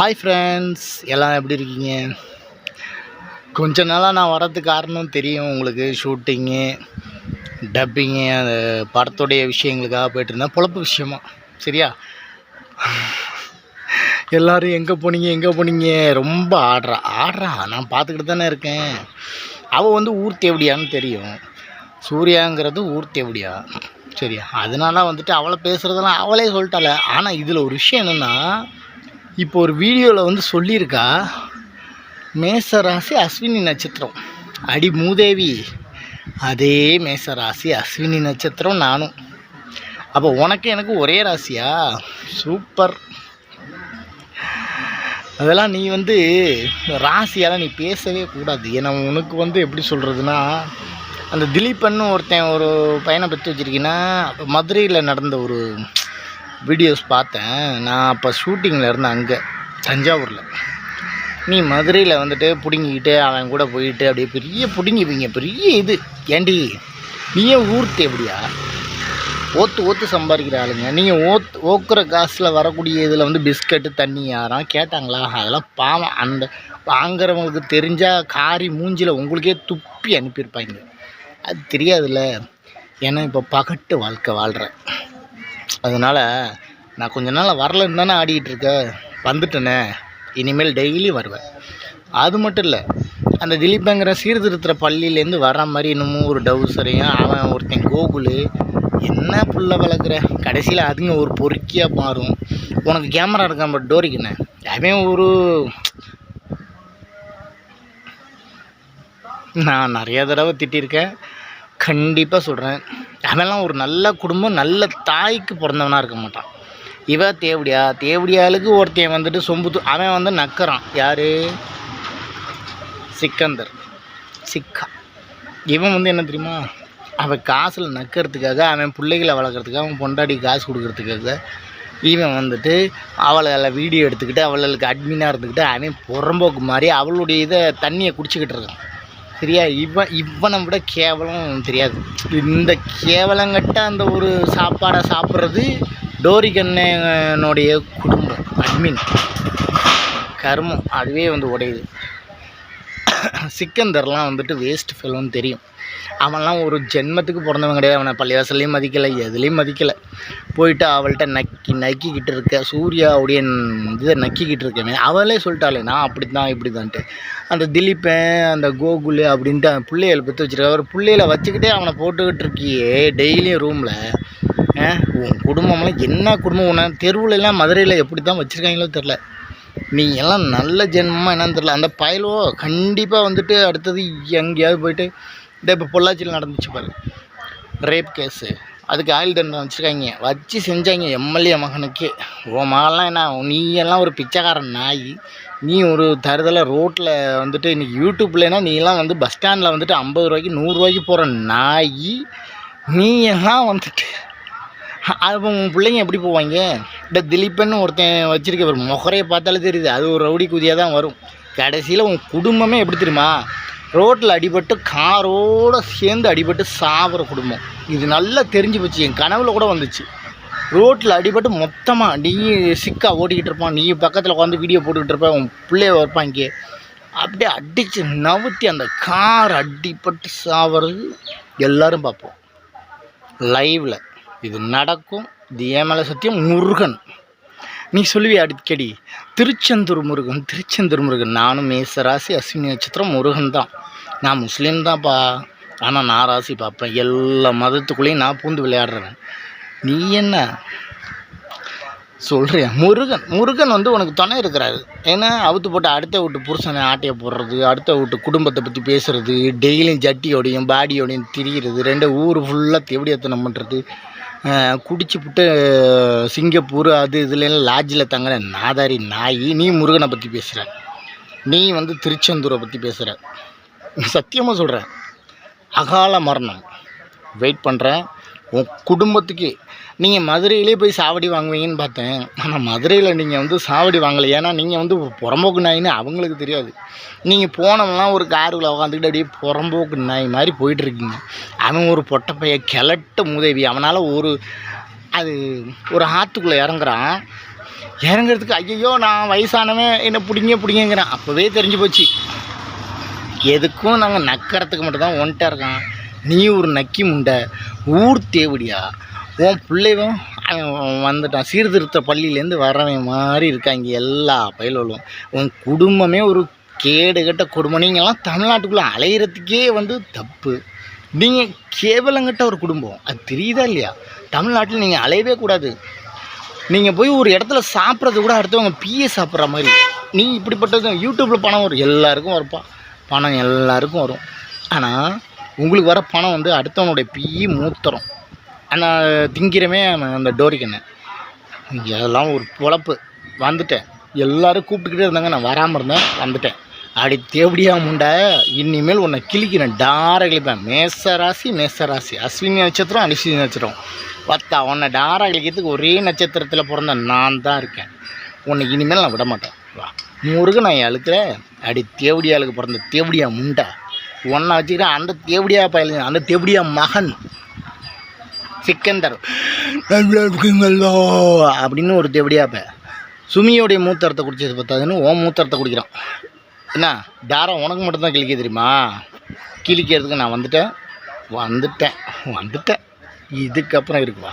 Hi friends எல்லாம் எப்படி இருக்கீங்க? கொஞ்ச நாளாக நான் வரதுக்கு காரணம் தெரியும் உங்களுக்கு. ஷூட்டிங்கு டப்பிங்கு அந்த படத்துடைய விஷயங்களுக்காக போயிட்டுருந்தேன் பொழப்பு விஷயமா சரியா? எல்லோரும் எங்கே போனீங்க எங்கே போனீங்க? ரொம்ப ஆடுறா ஆடுறா. நான் பார்த்துக்கிட்டு தானே இருக்கேன். அவள் வந்து ஊர் தேவடியான்னு தெரியும். சூர்யாங்கிறது ஊர் தேவடியா? சரியா? அதனால வந்துட்டு அவளை பேசுகிறதெல்லாம் அவளே சொல்லிட்டால ஆனால் இதில் ஒரு விஷயம் என்னென்னா இப்போ ஒரு வீடியோவில் வந்து சொல்லியிருக்கா மேச ராசி அஸ்வினி நட்சத்திரம். அடி மூதேவி அதே மேச ராசி அஸ்வினி நட்சத்திரம் நானும். அப்போ உனக்கு எனக்கு ஒரே ராசியா? சூப்பர். அதெல்லாம் நீ வந்து ராசியால் நீ பேசவே கூடாது. ஏன்னா உனக்கு வந்து எப்படி சொல்கிறதுனா அந்த திலீப்பன்னு ஒருத்தன் ஒரு பையனை பற்றி வச்சுருக்கீங்கன்னா மதுரையில் நடந்த ஒரு வீடியோஸ் பார்த்தேன். நான் அப்போ ஷூட்டிங்கில் இருந்தேன் அங்கே தஞ்சாவூரில். நீ மதுரையில் வந்துட்டு பிடுங்கிக்கிட்டு அவன் கூட போயிட்டு அப்படியே பெரிய பிடுங்கிப்பீங்க. பெரிய இது. ஏண்டி? நீயே ஊர்த்து எப்படியா? ஓத்து ஓத்து சம்பாதிக்கிற ஆளுங்க. நீங்கள் ஓத் ஓக்குற காசில் வரக்கூடிய இதில் வந்து பிஸ்கட்டு தண்ணி யாரும் கேட்டாங்களா? அதெல்லாம் பாவம். அந்த வாங்குறவங்களுக்கு தெரிஞ்சால் காரி மூஞ்சில் உங்களுக்கே துப்பி அனுப்பியிருப்பாங்க. அது தெரியாதுல்ல. ஏன்னா இப்போ பகட்டு வாழ்க்கை வாழ்கிறேன் அதனால் நான் கொஞ்ச நாள் வரலன்னு தானே ஆடிக்கிட்டு இருக்கேன் வந்துட்டேனே. இனிமேல் டெய்லி வருவேன். அது மட்டும் இல்லை அந்த திலீப்பங்கிற சீர்திருத்துற பள்ளியிலேருந்து வர மாதிரி இன்னமும் ஒரு டவுசரையும் அவன் ஒருத்தன் கோகுலு என்ன புள்ள வளர்க்குற? கடைசியில் அதுங்க ஒரு பொறுக்கியாக மாறும். உனக்கு கேமரா இருக்கான் பட் டோரிக்குண்ணே அவன் ஒரு நான் நிறையா தடவை திட்டிருக்கேன். கண்டிப்பாக சொல்கிறேன் அவெல்லாம் ஒரு நல்ல குடும்பம் நல்ல தாய்க்கு பிறந்தவனாக இருக்க மாட்டான். இவ தேவடியா? தேவடியாளுக்கு ஒருத்தன் வந்துட்டு சொம்புத்து அவன் வந்து நக்கறான். யார்? சிக்கந்தர். சிக்கா. இவன் வந்து என்ன தெரியுமா? அவன் காசில் நக்கிறதுக்காக அவன் பிள்ளைகளை வளர்க்குறதுக்காக அவன் பொண்டாடி காசு கொடுக்கறதுக்காக இவன் வந்துட்டு அவளை வீடியோ எடுத்துக்கிட்டு அவளுக்கு அட்மினாக இருந்துக்கிட்டு அவன் புறம்போக்கு மாதிரி அவளுடைய இதை தண்ணியை குடிச்சிக்கிட்டு இருக்கான். சரியா இவன் இவனை விட கேவலம் தெரியாது. இந்த கேவலங்கட்ட அந்த ஒரு சாப்பாடை சாப்பிட்றது டோரிகண்ணனுடைய குடும்பம். அட்மின் கர்மம். அதுவே வந்து உடையுது. சிக்கந்தர்லாம் வந்துட்டு வேஸ்ட் ஃபெலோன்னு தெரியும். அவன்லாம் ஒரு ஜென்மத்துக்கு பிறந்தவன் கிடையாது. அவனை பள்ளிவாசல்லையும் மதிக்கலை எதுலேயும் மதிக்கலை. போயிட்டு அவள்கிட்ட நக்கி நக்கிக்கிட்டு இருக்க சூர்யாவுடைய இதை நக்கிக்கிட்டு இருக்கேன் அவளே சொல்லிட்டாளே நான் அப்படி தான் இப்படி தான்ட்டு அந்த திலீப்பன் அந்த கோகுல் அப்படின்ட்டு அவன் பிள்ளைகளை பற்றி வச்சுருக்க அவர் பிள்ளைகளை வச்சுக்கிட்டே அவனை போட்டுக்கிட்டு இருக்கியே டெய்லியும் ரூமில் உன் குடும்பம்லாம் என்ன குடும்பம் உன தெருவுலலாம் மதுரையில் எப்படி தான் வச்சுருக்காங்களோ தெரில நீங்கள் எல்லாம் நல்ல ஜென்மமாக என்னன்னு தெரில அந்த பயலோ கண்டிப்பாக வந்துட்டு அடுத்தது எங்கேயாவது போயிட்டு இந்த இப்போ பொள்ளாச்சியில் நடந்துச்சு பாரு. ரேப் கேஸு அதுக்கு ஆயுள் தண்டனை வச்சுருக்காங்க. வச்சு செஞ்சாங்க எம்எல்ஏ மகனுக்கு. உன் மகன்லாம் என்ன நீ எல்லாம் ஒரு பிச்சைக்காரன் நாய். நீ ஒரு தருதலை ரோட்டில் வந்துட்டு இன்றைக்கி யூடியூப்லனா நீ எல்லாம் வந்து பஸ் ஸ்டாண்டில் வந்துட்டு ஐம்பது ரூபாய்க்கு நூறுரூவாய்க்கு போகிற நாய். நீ எல்லாம் வந்துட்டு அப்போ உன் பிள்ளைங்க எப்படி போவாங்க? இந்த திலீப்பன் ஒருத்தன் வச்சுருக்க வரும் முகரையை பார்த்தாலே தெரியுது. அது ஒரு ரவுடி குதியாக தான் வரும். கடைசியில் உன் குடும்பமே எப்படி தெரியுமா? ரோட்டில் அடிபட்டு காரோடு சேர்ந்து அடிபட்டு சாப்பிட்ற குடும்பம். இது நல்லா தெரிஞ்சு போச்சு. என் கனவில் கூட வந்துச்சு. ரோட்டில் அடிபட்டு மொத்தமாக நீ சிக்கா ஓட்டிக்கிட்டு இருப்பான். நீ பக்கத்தில் உட்காந்து வீடியோ போட்டுக்கிட்டு இருப்ப. உன் பிள்ளைய வைப்பாங்க அப்படியே அடித்து நவுத்தி அந்த கார் அடிபட்டு சாவது எல்லோரும் பார்ப்போம். லைவில் இது நடக்கும் இது ஏமல சத்தியம்? முருகன். நீ சொல்லுவி அடிக்கடி? திருச்செந்தூர் முருகன் திருச்செந்தூர் முருகன். நானும் மேசராசி அஸ்வினி நட்சத்திரம் முருகன் தான். நான் முஸ்லீம் தான்ப்பா. ஆனால் நான் ராசி பார்ப்பேன். எல்லா மதத்துக்குள்ளேயும் நான் பூந்து விளையாடுறேன் நீ என்ன? சொல்கிறியா முருகன். முருகன் வந்து உனக்கு துணை இருக்கிறாரு. ஏன்னா அவுத்து போட்டு அடுத்த வீட்டு புருஷனை ஆட்டையை போடுறது அடுத்த வீட்டு குடும்பத்தை பற்றி பேசுகிறது டெய்லியும் ஜட்டியோடையும் பாடியோடையும் திரிகிறது ரெண்டு ஊர் ஃபுல்லாக தெவடியத்தனம் பண்ணுறது குடிச்சு புட்டு சிங்கப்பூர் அது இதுலலாம் லாட்ஜில் தங்குற நாதாரி நாய் நீ முருகனை பற்றி பேசுகிற நீ வந்து திருச்செந்தூரை பற்றி பேசுகிற சத்தியமாக சொல்கிறேன் அகால மரணம். வெயிட் பண்ணுறேன் உன் குடும்பத்துக்கு நீங்கள் மதுரையிலே போய் சாவடி வாங்குவீங்கன்னு பார்த்தேன். ஆனால் மதுரையில் நீங்கள் வந்து சாவடி வாங்கலை. ஏன்னா நீங்கள் வந்து புறம்போக்கு நாயின்னு அவங்களுக்கு தெரியாது. நீங்கள் போனோம்னா ஒரு காருக்குள்ள உட்காந்துக்கிட்டு அப்படியே புறம்போக்கு நாய் மாதிரி போயிட்டுருக்கீங்க. அவன் ஒரு பொட்டப்பைய கிளட்ட உதவி அவனால் ஒரு அது ஒரு ஆற்றுக்குள்ளே இறங்குறான். இறங்குறதுக்கு ஐயோ நான் வயசானவன் என்னை பிடிங்க பிடிங்கிறேன் அப்போவே தெரிஞ்சு போச்சு. எதுக்கும் நாங்கள் நக்கறத்துக்கு மட்டும்தான் ஒன்ட்டா இருக்கான். நீ ஒரு நக்கி முண்டை ஊர் தேவடியா? உன் பிள்ளைவும் வந்துட்டான். சீர்திருத்த பள்ளியிலேருந்து வரவன் மாதிரி இருக்காங்க எல்லா பயிலும் உன் குடும்பமே ஒரு கேடு கட்ட குடும்பம் நீங்கள்லாம் தமிழ்நாட்டுக்குள்ளே அலையிறதுக்கே வந்து தப்பு. நீங்கள் கேவலங்கட்ட ஒரு குடும்பம். அது தெரியுதா இல்லையா? தமிழ்நாட்டில் நீங்கள் அலையவே கூடாது. நீங்கள் போய் ஒரு இடத்துல சாப்பிட்றது கூட அடுத்தவங்க பிஏ சாப்பிட்ற மாதிரி. நீ இப்படிப்பட்டது யூடியூப்பில் பணம் வரும். எல்லாருக்கும் வருப்பா பணம் எல்லாருக்கும் வரும். ஆனால் உங்களுக்கு வர பணம் வந்து அடுத்தவனுடைய பிஇ மூத்திரம். ஆனால் திங்கிறமே அவன் அந்த டோரிக்கண்ணை அதெல்லாம் ஒரு பொழப்பு. வந்துட்டேன். எல்லோரும் கூப்பிட்டுக்கிட்டே இருந்தாங்க. நான் வராமல் இருந்தேன். வந்துட்டேன். அப்படி தேவடியா முண்டை. இனிமேல் உன்னை கிழிக்கிறேன். டார கிழிப்பேன். மேச ராசி மேச ராசி அஸ்வினி நட்சத்திரம் அனுஷினி நட்சத்திரம். பார்த்தா உன்னை டாரா கிழிக்கிறதுக்கு ஒரே நட்சத்திரத்தில் பிறந்த நான் தான் இருக்கேன். உன்னை இனிமேல் நான் விட மாட்டேன் வா. முருகன் நான் அழுக்கிறேன் அடி தேவடியாளுக்கு பிறந்த தேவடியா முண்டை. ஒன்றை வச்சுக்கிறேன் அந்த தேவடியா பயலுங்க அந்த தேவடியா மகன். சிக்கந்தர். அப்படின்னு ஒரு தேவடியாப்ப சுமியோடைய மூத்தரத்தை குடிச்சது பார்த்தாதுன்னு ஓன் மூத்தரத்தை குடிக்கிறான். என்ன தாரம் உனக்கு மட்டும்தான் கிழிக்க தெரியுமா? கிழிக்கிறதுக்கு நான் வந்துட்டேன். வந்துட்டேன் வந்துட்டேன். இதுக்கப்புறம் இருக்குவா